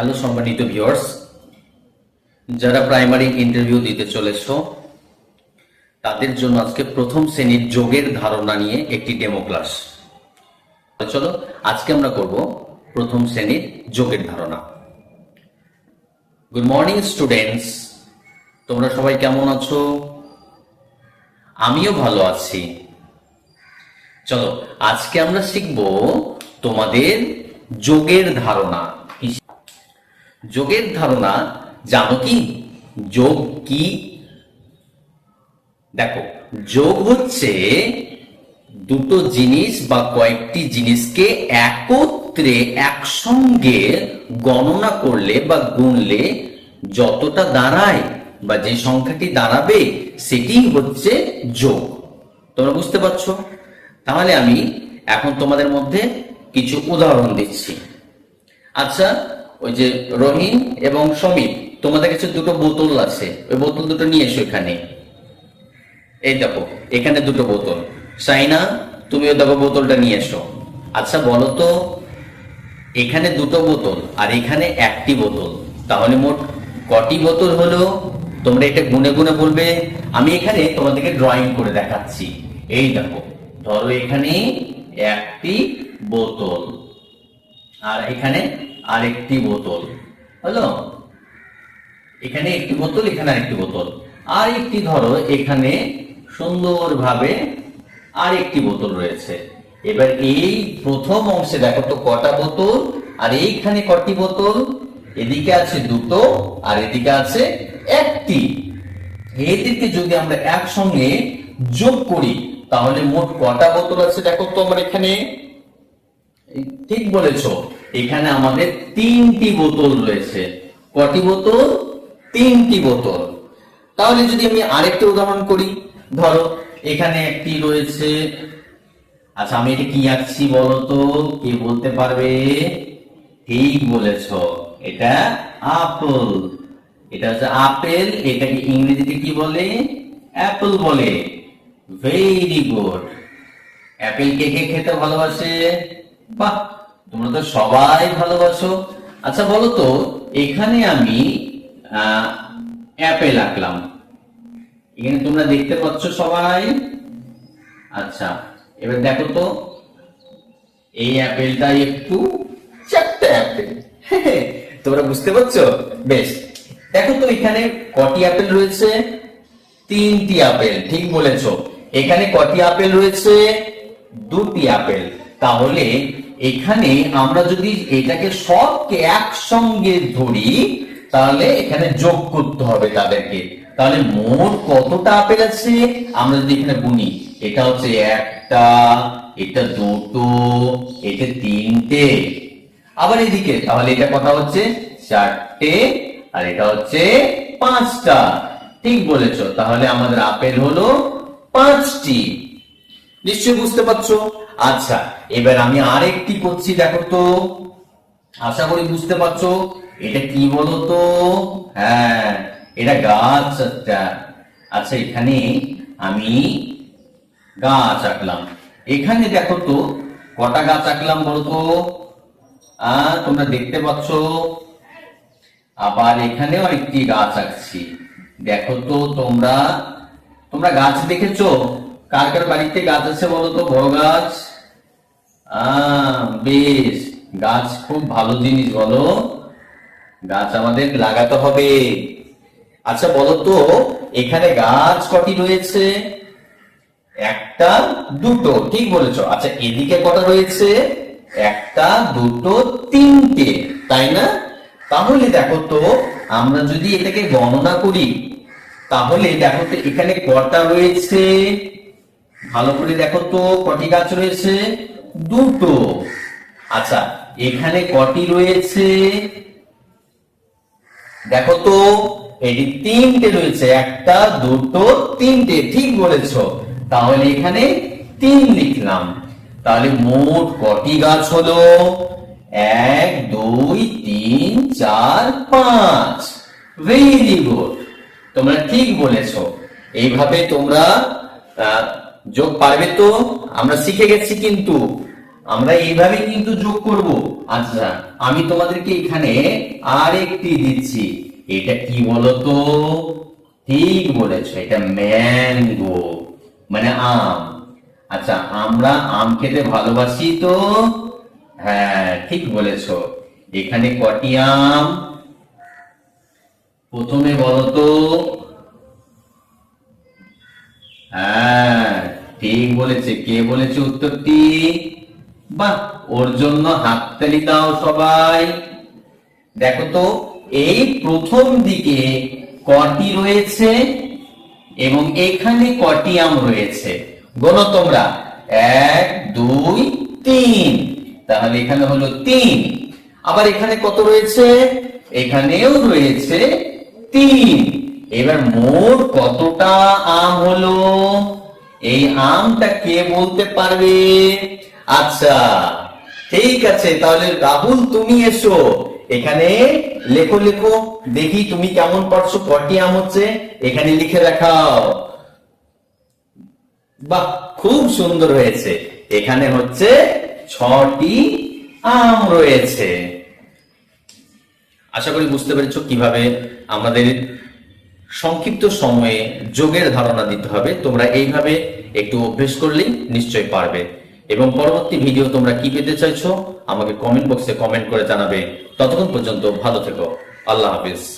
Hello সম্মানিত viewers যারা primary interview দিতে চলেছ, তাদের জন্য আজকে প্রথম শ্রেণির যোগের ধারণা নিয়ে একটি ডেমো ক্লাস চলো, আজকে আমরা করব প্রথম শ্রেণির যোগের ধারণা। গুড মর্নিং স্টুডেন্টস তোমরা সবাই কেমন আছো? আমিও ভালো আছি। চলো, আজকে আমরা শিখব তোমাদের যোগের ধারণা। যোগের ধারণা জানো কি? যোগ কি? দেখো, যোগ হচ্ছে দুটো জিনিস বা কয়েকটি জিনিসকে একত্রে একসঙ্গে গণনা করলে বা গুনলে যতটা দাঁড়ায় বা যে সংখ্যাটি দাঁড়াবে, সেটি হচ্ছে যোগ। তোমরা বুঝতে পারছ? তাহলে আমি এখন তোমাদের মধ্যে কিছু উদাহরণ দিচ্ছি। আচ্ছা ওই যে রহিম এবং সমীপ তোমাদের কাছে দুটো বোতল আছে, ওই বোতল দুটো নিয়ে এসো এখানে। এই দেখো, এখানে দুটো বোতল। সাইনা, তুমিও দেখো বোতলটা নিয়ে এসো। আচ্ছা বলো তো, এখানে দুটো বোতল আর এখানে একটি বোতল, তাহলে মোট কটি বোতল হলো? তোমরা এটা গুনে গুনে বলবে। আমি এখানে তোমাদেরকে ড্রয়িং করে দেখাচ্ছি। এই দেখো, ধরো এখানে একটি বোতল। আর এখানে আরেকটি বোতল। হলো? এখানে একটি বোতল, এখানে আরেকটি বোতল। আর একটি ধরো, এখানে সুন্দরভাবে আরেকটি বোতল রয়েছে। এবার এই প্রথম অংশে দেখো তো কটা বোতল, আর এইখানে কটি বোতল? এদিকে আছে দুটো, আর এদিকে আছে একটি। এদেরকে যদি আমরা একসঙ্গে যোগ করি, তাহলে মোট কটা বোতল আছে দেখো তো আমার এখানে? ঠিক বলেছ। এখানে আমাদের তিনটি বোতল রয়েছে। কটি বোতল? তিনটি বোতল। তাহলে যদি আমি আরেকটা উদাহরণ করি, ধরো এখানে একটি রয়েছে। আচ্ছা আমি এটা কি আঁকছি বলতো কে বলতে পারবে? ঠিক বলেছ। এটা আপেল। এটা হচ্ছে আপেল। এটাকে ইংরেজিতে কি বলে? অ্যাপল বলে। Very good. অ্যাপেল কে কে খেতে ভালোবাসে? বাহ, তোমরা তো সবাই ভালোবাসো। আচ্ছা বলো তো এখানে আমি অ্যাপেল আঁকলাম এখানে তোমরা দেখতে পাচ্ছ সবাই? আচ্ছা এবার দেখো তো, এই অ্যাপেলটা একটু চারটে অ্যাপেল তোমরা বুঝতে পারছ? বেশ, দেখো তো এখানে কটি আপেল রয়েছে? তিনটি আপেল ঠিক বলেছ। এখানে কটি আপেল রয়েছে? দুটি আপেল তাহলে এখানে আমরা যদি এটাকে সবকে একসঙ্গে ধরি, তাহলে এখানে যোগ করতে হবে তাদেরকে। তাহলে মোট কতটা আপেল আছে আমরা যদি এখানে গুনি, এটা হচ্ছে একটা, এটা দুটো, এটা তিনটে। আবার এদিকে, তাহলে এটা কথা হচ্ছে? চারটে, আর এটা হচ্ছে পাঁচটা। ঠিক বলেছ, তাহলে আমাদের আপেল হলো পাঁচটি। নিশ্চয়ই বুঝতে পারছ? আচ্ছা এবার আমি আরেকটি করছি, দেখো তো। আশা করি বুঝতে পারছ, এটা কি বলো তো হ্যাঁ এটা গাছ একটা। আচ্ছা এখানে আমি গাছ আঁকলাম। এখানে দেখো তো, কটা গাছ আঁকলাম বলো তো আহ তোমরা দেখতে পাচ্ছ? আবার এখানেও একটি গাছ আঁকছি। দেখো তো, তোমরা তোমরা গাছ দেখেছ? কার কার বাড়িতে গাছ আছে বলো তো বড় গাছ? বেশ। গাছ খুব ভালো জিনিস বলো। গাছ আমাদের লাগাতে হবে। আচ্ছা বলো তো এখানে গাছ কটি রয়েছে? একটা, দুটো, ঠিক বলেছ। আচ্ছা এদিকে কটা রয়েছে? একটা, দুটো, তিনটে, তাই না? তাহলে দেখো তো, আমরা যদি এটাকে গণনা করি, তাহলে দেখো তো, এখানে কটা রয়েছে? ভালো করে দেখো তো, কটি গাছ রয়েছে? দুটো। আচ্ছা এখানে কটি রয়েছে? দেখো তো, এটি তিনটে রয়েছে, একটা, দুটো, তিনটে, ঠিক বলেছ। তাহলে এখানে তিন লিখলাম। তাহলে মোট কটি গাছ হলো? এক, দুই, তিন, চার, পাঁচ। ভেরি গুড তোমরা ঠিক বলেছ। এইভাবে তোমরা যোগ পারবে তো? আমরা শিখে গেছি কিন্তু। আমরা এইভাবে কিন্তু যোগ করব। আচ্ছা আমি তোমাদেরকে এখানে আর একটি দিচ্ছি। এটা কি বলতো? ঠিক বলেছ, এটা ম্যাঙ্গো মানে আম। আচ্ছা আমরা আম খেতে ভালোবাসি তো? হ্যাঁ ঠিক বলেছ। এখানে কটি আম? প্রথমে বলতো ঠিক বলেছে, কে বলেছে উত্তরটি? বাহ, ওর জন্য হাততালি দাও সবাই। দেখো তো, এই প্রথম দিকে কটি রয়েছে এবং এখানে কটি আম রয়েছে? গোনো তোমরা। এক, দুই, তিন। তাহলে এখানে হলো তিন। আবার এখানে কত রয়েছে? এখানেও রয়েছে তিন। এবার মোট কতটা আম হলো? এই আমটা কে বলতে পারবে? আচ্ছা ঠিক আছে, তাহলে রাহুল তুমি এসো। এখানে লেখো লেখো, দেখি তুমি কেমন পারছ কটি আম হচ্ছে, এখানে লিখে দেখাও। বাহ, খুব সুন্দর হয়েছে। এখানে হচ্ছে ছটি আম রয়েছে। আশা করি বুঝতে পেরেছ কীভাবে আমাদের সংক্ষিপ্ত সময়ে যোগের ধারণা দিতে হবে। তোমরা এইভাবে একটু অভ্যেস করলেই নিশ্চয় পারবে। এবং পরবর্তী ভিডিও তোমরা কি পেতে চাইছো, আমাকে কমেন্ট বক্সে কমেন্ট করে জানাবে। ততক্ষণ পর্যন্ত ভালো থেকো। আল্লাহ হাফিজ।